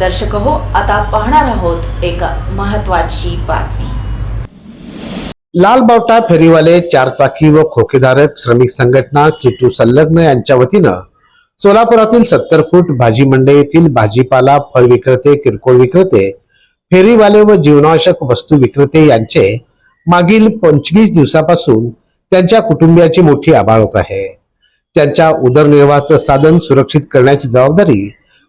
दर्शक हो आता पाहणार आहोत एक महत्वाची बातमी. लालबावटा फेरीवाले चारचाकी व खोकेधारक श्रमिक संघटना सिटू संलग्न यांच्या वतीनं सोलापुरातील सत्तर फूट भाजी मंडई येथील भाजीपाला फळ विक्रेते किरकोळ विक्रेते फेरीवाले व जीवनावश्यक वस्तू विक्रेते यांचे मागील पंचवीस दिवसापासून त्यांच्या कुटुंबियाची मोठी आबाळ होत आहे. त्यांच्या उदरनिर्वाहाचं साधन सुरक्षित करण्याची जबाबदारी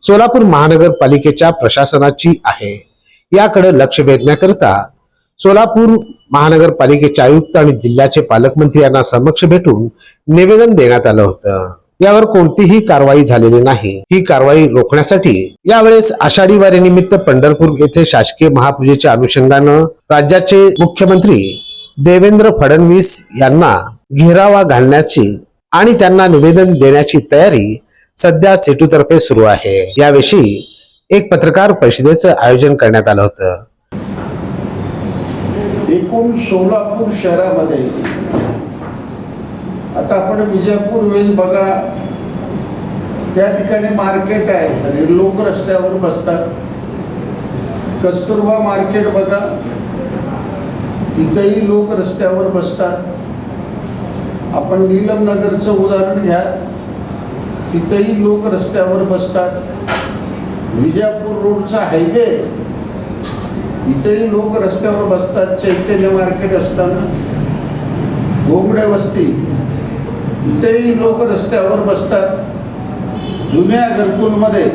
सोलापूर महानगरपालिकेच्या प्रशासनाची आहे. याकडे लक्ष वेधण्याकरिता सोलापूर महानगरपालिकेचे आयुक्त आणि जिल्ह्याचे पालकमंत्री यांना समक्ष भेटून निवेदन देण्यात आलं होतं. यावर कोणतीही कारवाई झालेली नाही. ही कारवाई रोखण्यासाठी यावेळेस आषाढी वारीनिमित्त पंढरपूर येथे शासकीय महापूजेच्या अनुषंगानं राज्याचे मुख्यमंत्री देवेंद्र फडणवीस यांना घेरावा घालण्याची आणि त्यांना निवेदन देण्याची तयारी सध्या सेटूतर्फे सुरू आहे. याविषयी एक पत्रकार परिषदेचं आयोजन करण्यात आलं होतं. एकूण सोलापूर शहरामध्ये आता आपण विजयपूर वेस बघा त्या ठिकाणी मार्केट आहे. लोक रस्त्यावर बसतात. कस्तुरबा मार्केट बघा तिथंही लोक रस्त्यावर बसतात. आपण नीलम नगरचं उदाहरण घ्या. तिथंही लोक रस्त्यावर बसतात. विजापूर रोडचा हायवे इथेही लोक रस्त्यावर बसतात चैतन्य मार्केट असताना. घोंगडे वस्ती इथेही लोक रस्त्यावर बसतात. जुन्या घरकुलमध्ये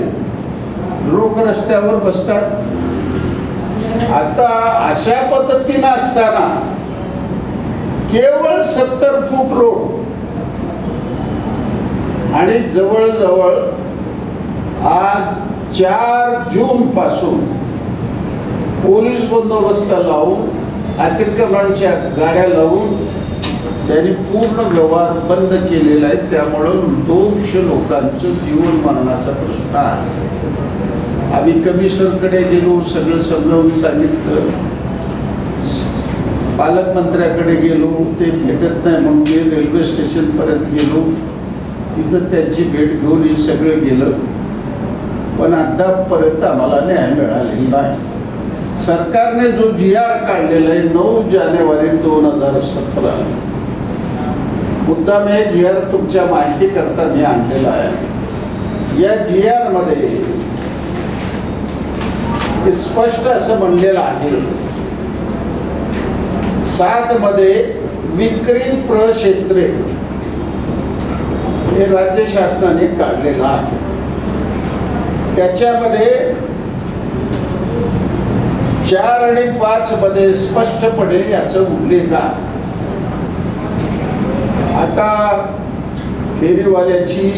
लोक रस्त्यावर बसतात. आता अशा पद्धतीनं असताना केवळ सत्तर फूट रोड आणि जवळजवळ आज चार जून पासून पोलीस बंदोबस्त लावून अतिक्रमणच्या गाड्या लावून त्यांनी पूर्ण व्यवहार बंद केलेला आहे. त्यामुळं दोनशे लोकांचं जीवन मरणाचा प्रश्न आहे. आम्ही कमिशनरकडे गेलो सगळं समजावून सांगितलं. पालकमंत्र्याकडे गेलो ते भेटत नाही म्हणून मी रेल्वे स्टेशनपर्यंत गेलो. तिथं त्यांची भेट घेऊन हे सगळं गेलं. पण आतापर्यंत आम्हाला न्याय मिळालेला नाही. सरकारने जो जी आर काढलेला आहे नऊ जानेवारी दोन हजार सतरा. मुद्दाम हे जी आर तुमच्या माहिती करता मी आणलेला आहे. या जी आरमध्ये स्पष्ट असं म्हणलेलं आहे. सात मध्ये विक्री प्रक्षेत्रे. हे राज्य शासनाने काढलेलं आहे. त्याच्यामध्ये चार आणि पाच मध्ये स्पष्टपणे याचं उल्लेख आहे. आता फेरीवाल्याची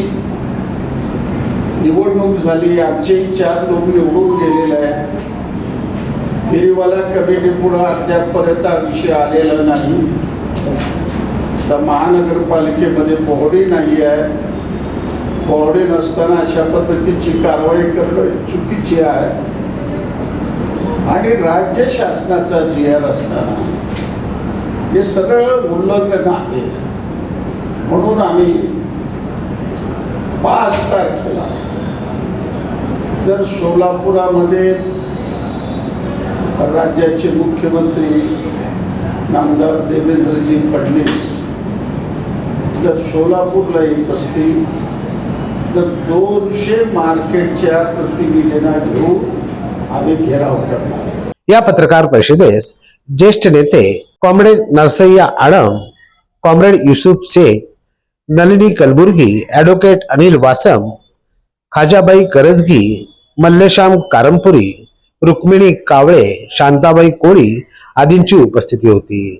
निवडणूक झाली आमचेही चार लोक निवडून गेलेले आहे फेरीवाला कमिटी पुढं अद्यापपर्यंत हा विषय आलेला नाही. तर महानगरपालिकेमध्ये पोहडी नाही आहे. पोहडी नसताना अशा पद्धतीची कारवाई करणं चुकीची आहे. आणि राज्य शासनाचा जी आर असताना हे सरळ उल्लंघन आहे. म्हणून आम्ही पाच तारखेला तर सोलापुरामध्ये राज्याचे मुख्यमंत्री नामदार देवेंद्रजी फडणवीस जर सोलापूरला येत असतील तर दोनशे मार्केटच्या प्रतिनिधींना घेऊन आम्ही घेराव करणार. या पत्रकार परिषदेस ज्येष्ठ नेते comrade Narsayya Adam comrade Yusuf Shaikh Nalini Kalburgi advocate Anil Vasam Khajabai Karajgi Mallesham Karampuri Rukmini Kawale Shantabai Koli आदींची उपस्थिती होती.